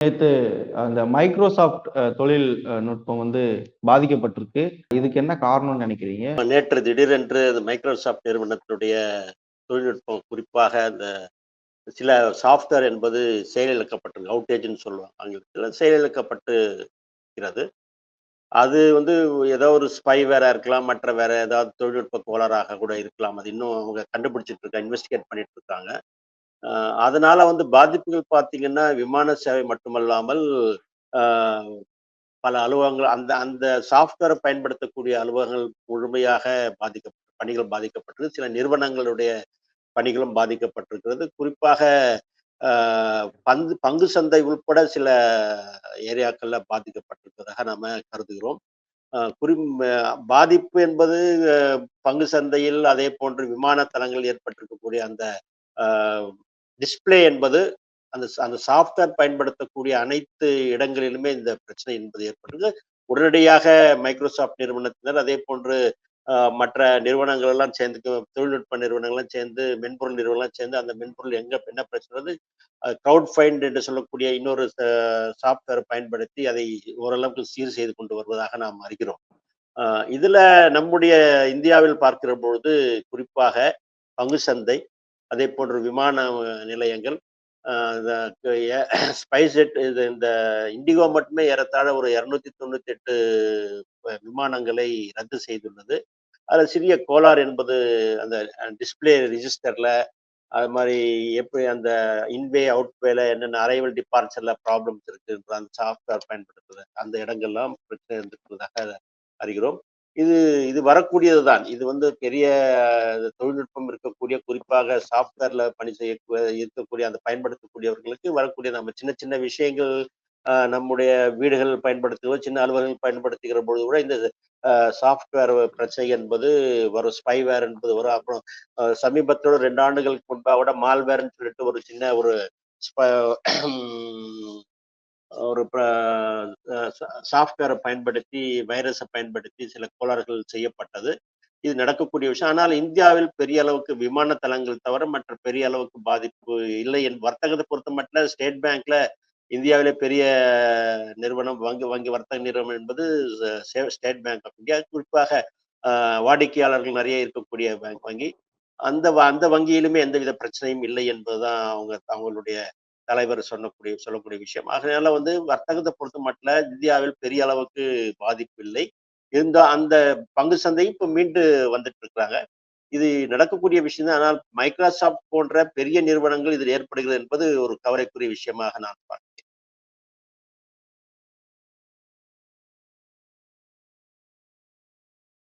நேற்று அந்த மைக்ரோசாஃப்ட் தொழில் நுட்பம் வந்து பாதிக்கப்பட்டிருக்கு. இதுக்கு என்ன காரணம்னு நினைக்கிறீங்க? நேற்று திடீரென்று அந்த மைக்ரோசாஃப்ட் நிறுவனத்தினுடைய தொழில்நுட்பம் குறிப்பாக அந்த சில சாஃப்ட்வேர் என்பது செயலிழக்கப்பட்டு அவுட்டேஜ்னு சொல்லுவாங்க ஆங்கிலத்தில். செயலிழக்கப்பட்டு இருக்கிறது அது வந்து ஏதோ ஒரு ஸ்பை வேற இருக்கலாம் மற்ற வேற ஏதாவது தொழில்நுட்ப கோளாறாக கூட இருக்கலாம். அது இன்னும் அவங்க கண்டுபிடிச்சிட்டு இருக்காங்க இன்வெஸ்டிகேட் பண்ணிட்டு இருக்காங்க. அதனால வந்து பாதிப்புகள் பார்த்தீங்கன்னா விமான சேவை மட்டுமல்லாமல் ஆஹ் பல அலுவலகங்கள் அந்த அந்த சாஃப்ட்வேரை பயன்படுத்தக்கூடிய அலுவலகங்கள் முழுமையாக பாதிக்க பணிகள் பாதிக்கப்பட்டிருக்கு. சில நிறுவனங்களுடைய பணிகளும் பாதிக்கப்பட்டிருக்கிறது. குறிப்பாக ஆஹ் பங்கு பங்கு சந்தை உட்பட சில ஏரியாக்கள்ல பாதிக்கப்பட்டிருப்பதாக நாம கருதுகிறோம். குறி பாதிப்பு என்பது பங்கு சந்தையில் அதே போன்று விமான தளங்கள் ஏற்பட்டிருக்கக்கூடிய அந்த டிஸ்பிளே என்பது அந்த அந்த சாஃப்ட்வேர் பயன்படுத்தக்கூடிய அனைத்து இடங்களிலுமே இந்த பிரச்சனை என்பது ஏற்படுது உடனடியாக மைக்ரோசாஃப்ட் நிறுவனத்தினர் அதே போன்று மற்ற நிறுவனங்கள் எல்லாம் சேர்ந்து தொழில்நுட்ப நிறுவனங்கள்லாம் சேர்ந்து மென்பொருள் நிறுவனம்லாம் சேர்ந்து அந்த மென்பொருள் எங்க என்ன பிரச்சனை வந்து க்ரௌட் ஃபைண்ட் என்று சொல்லக்கூடிய இன்னொரு சாஃப்ட்வேர் பயன்படுத்தி அதை ஓரளவுக்கு சீர் செய்து கொண்டு வருவதாக நாம் அறிகிறோம். இதுல நம்முடைய இந்தியாவில் பார்க்கிற பொழுது குறிப்பாக பங்கு சந்தை அதே போன்ற விமான நிலையங்கள் ஸ்பைஸ்ஜெட் இது இந்த இண்டிகோ மட்டுமே ஏறத்தாழ ஒரு இரநூத்தி தொண்ணூத்தி எட்டு விமானங்களை ரத்து செய்துள்ளது. அதில் சிறிய கோளாறு என்பது அந்த டிஸ்பிளே ரிஜிஸ்டர்ல அது மாதிரி எப்படி அந்த இன்வே அவுட்வேல என்னென்ன அரைவல் டிபார்ச்சர்ல ப்ராப்ளம்ஸ் இருக்குன்ற அந்த சாஃப்ட்வேர் பயன்படுத்துறது அந்த இடங்கள்லாம் பிரச்சனை இருந்திருக்கிறதாக அறிகிறோம். இது இது வரக்கூடியது தான். இது வந்து பெரிய தொழில்நுட்பம் இருக்கக்கூடிய குறிப்பாக சாஃப்ட்வேர்ல பணி செய்ய இருக்கக்கூடிய அந்த பயன்படுத்தக்கூடியவர்களுக்கு வரக்கூடிய நம்ம சின்ன சின்ன விஷயங்கள் நம்முடைய வீடுகள் பயன்படுத்துகிறோம் சின்ன அலுவலகங்கள் பயன்படுத்துகிற பொழுது கூட இந்த சாஃப்ட்வேர் பிரச்சனை என்பது வரும். ஸ்பைவேர் என்பது வரும். அப்புறம் சமீபத்தோட ரெண்டு ஆண்டுகளுக்கு முன்பாக கூட மால்வேர்னு சொல்லிட்டு ஒரு சின்ன ஒரு ஒரு சாஃப்ட்வேரை பயன்படுத்தி வைரஸை பயன்படுத்தி சில கோளாறுகள் செய்யப்பட்டது. இது நடக்கக்கூடிய விஷயம். ஆனால் இந்தியாவில் பெரிய அளவுக்கு விமான தளங்கள் தவிர மற்ற பெரிய அளவுக்கு பாதிப்பு இல்லை என் வர்த்தகத்தை பொறுத்த மட்டும் ஸ்டேட் பேங்க்ல இந்தியாவிலே பெரிய நிறுவனம் வங்கி வங்கி வர்த்தக நிறுவனம் என்பது ஸ்டேட் பேங்க் ஆஃப் இந்தியா. குறிப்பாக வாடிக்கையாளர்கள் நிறைய இருக்கக்கூடிய பேங்க் வங்கி. அந்த அந்த வங்கியிலுமே எந்தவித பிரச்சனையும் இல்லை என்பதுதான் அவங்க அவங்களுடைய தலைவர் சொன்னக்கூடிய சொல்லக்கூடிய விஷயம். அதனால வந்து வர்த்தகத்தை பொறுத்த மட்டும் இந்தியாவில் பெரிய அளவுக்கு பாதிப்பு இல்லை. இருந்த அந்த பங்கு சந்தை இப்போ மீண்டு வந்துட்டு இருக்கிறாங்க. இது நடக்கக்கூடிய விஷயம் தான். ஆனால் மைக்ரோசாஃப்ட் போன்ற பெரிய நிறுவனங்கள் இதில் ஏற்படுகிறது என்பது ஒரு கவலைக்குரிய விஷயமாக நான் பார்க்கிறேன்.